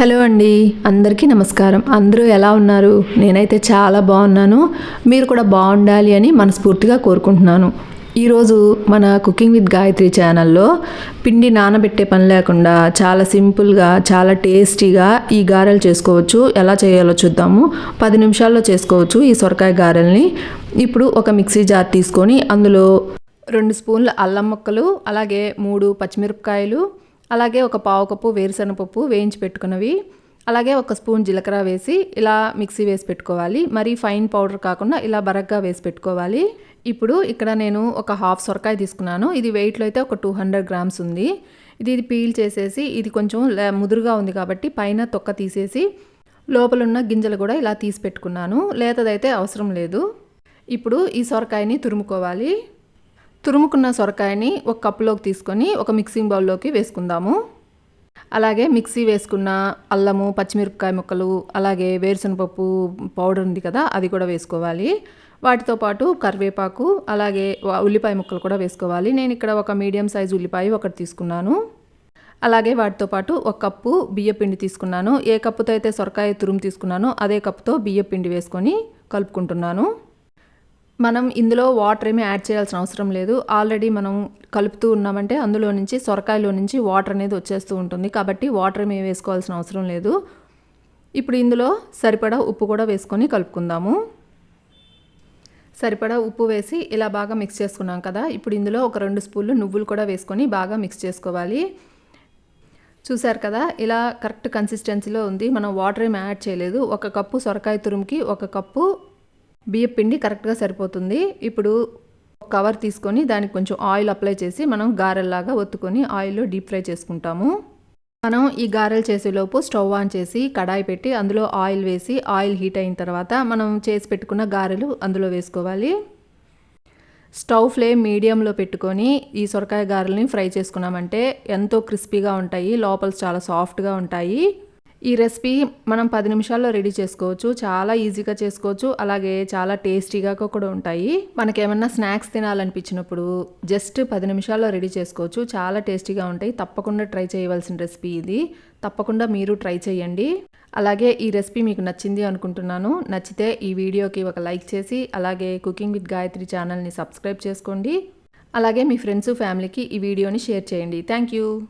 Hello అండి అందరికీ నమస్కారం. అందరూ ఎలా ఉన్నారు? నేనైతే చాలా బాగున్నాను. మీరు కూడా బాగుండాలి అని మనస్ఫూర్తిగా కోరుకుంటున్నాను. ఈరోజు మన కుకింగ్ విత్ గాయత్రి ఛానల్లో పిండి నానబెట్టే పని లేకుండా చాలా సింపుల్గా చాలా టేస్టీగా ఈ గారెలు చేసుకోవచ్చు. ఎలా చేయాలో చూద్దాము. పది నిమిషాల్లో చేసుకోవచ్చు ఈ సొరకాయ గారెల్ని. ఇప్పుడు ఒక మిక్సీ జార్ తీసుకొని అందులో రెండు స్పూన్ల అల్లం ముక్కలు అలాగే మూడు పచ్చిమిరపకాయలు అలాగే ఒక పావు కప్పు వేరుశనగపప్పు వేయించి పెట్టుకున్నవి. అలాగే ఒక స్పూన్ జీలకర్ర వేసి ఇలా మిక్సీ వేసి పెట్టుకోవాలి. మరీ ఫైన్ పౌడర్ కాకుండా ఇలా బరగ్గా వేసి పెట్టుకోవాలి. ఇప్పుడు ఇక్కడ నేను ఒక హాఫ్ సొరకాయ తీసుకున్నాను. ఇది వెయిట్లో అయితే ఒక టూ హండ్రెడ్ గ్రామ్స్ ఉంది. ఇది ఇది పీల్ చేసేసి ఇది కొంచెం ముదురుగా ఉంది కాబట్టి పైన తొక్క తీసేసి లోపల ఉన్న గింజలు కూడా ఇలా తీసి పెట్టుకున్నాను. లేతదైతే అవసరం లేదు. ఇప్పుడు ఈ సొరకాయని తురుముకోవాలి. తురుముకున్న సొరకాయని ఒక కప్పులోకి తీసుకొని ఒక మిక్సింగ్ బౌల్లోకి వేసుకుందాము. అలాగే మిక్సీ వేసుకున్న అల్లము పచ్చిమిరపకాయ ముక్కలు అలాగే వేరుశనగపప్పు పౌడర్ ఉంది కదా అది కూడా వేసుకోవాలి. వాటితో పాటు కరివేపాకు అలాగే ఉల్లిపాయ ముక్కలు కూడా వేసుకోవాలి. నేను ఇక్కడ ఒక మీడియం సైజు ఉల్లిపాయ ఒకటి తీసుకున్నాను. అలాగే వాటితో పాటు ఒక కప్పు బియ్యపిండి తీసుకున్నాను. ఏ కప్పుతో అయితే సొరకాయ తురుము తీసుకున్నానో అదే కప్పుతో బియ్యపిండి వేసుకొని కలుపుకుంటున్నాను. మనం ఇందులో వాటర్ ఏమీ యాడ్ చేయాల్సిన అవసరం లేదు. ఆల్రెడీ మనం కలుపుతూ ఉన్నామంటే అందులో నుంచి సొరకాయలో నుంచి వాటర్ అనేది వచ్చేస్తూ ఉంటుంది. కాబట్టి వాటర్ ఏమీ వేసుకోవాల్సిన అవసరం లేదు. ఇప్పుడు ఇందులో సరిపడా ఉప్పు కూడా వేసుకొని కలుపుకుందాము. సరిపడా ఉప్పు వేసి ఇలా బాగా మిక్స్ చేసుకున్నాం కదా. ఇప్పుడు ఇందులో ఒక రెండు స్పూన్లు నువ్వులు కూడా వేసుకొని బాగా మిక్స్ చేసుకోవాలి. చూసారు కదా ఇలా కరెక్ట్ కన్సిస్టెన్సీలో ఉంది. మనం వాటర్ ఏమి యాడ్ చేయలేదు. ఒక కప్పు సొరకాయ తురుముకి ఒక కప్పు బియ్యం పిండి కరెక్ట్గా సరిపోతుంది. ఇప్పుడు కవర్ తీసుకొని దానికి కొంచెం ఆయిల్ అప్లై చేసి మనం గారెల్లాగా ఒత్తుకొని ఆయిల్లో డీప్ ఫ్రై చేసుకుంటాము. మనం ఈ గారెలు చేసేలోపు స్టవ్ ఆన్ చేసి కడాయి పెట్టి అందులో ఆయిల్ వేసి ఆయిల్ హీట్ అయిన తర్వాత మనం చేసి పెట్టుకున్న గారెలు అందులో వేసుకోవాలి. స్టవ్ ఫ్లేమ్ మీడియంలో పెట్టుకొని ఈ సొరకాయ గారెల్ని ఫ్రై చేసుకున్నామంటే ఎంతో క్రిస్పీగా ఉంటాయి లోపల చాలా సాఫ్ట్గా ఉంటాయి. ఈ రెసిపీ మనం పది నిమిషాల్లో రెడీ చేసుకోవచ్చు. చాలా ఈజీగా చేసుకోవచ్చు. అలాగే చాలా టేస్టీగా కూడా ఉంటాయి. మనకేమన్నా స్నాక్స్ తినాలనిపించినప్పుడు జస్ట్ పది నిమిషాల్లో రెడీ చేసుకోవచ్చు. చాలా టేస్టీగా ఉంటాయి. తప్పకుండా ట్రై చేయవలసిన రెసిపీ ఇది. తప్పకుండా మీరు ట్రై చేయండి. అలాగే ఈ రెసిపీ మీకు నచ్చింది అనుకుంటున్నాను. నచ్చితే ఈ వీడియోకి ఒక లైక్ చేసి అలాగే కుకింగ్ విత్ గాయత్రి ఛానల్ని సబ్స్క్రైబ్ చేసుకోండి. అలాగే మీ ఫ్రెండ్స్ ఫ్యామిలీకి ఈ వీడియోని షేర్ చేయండి. Thank you.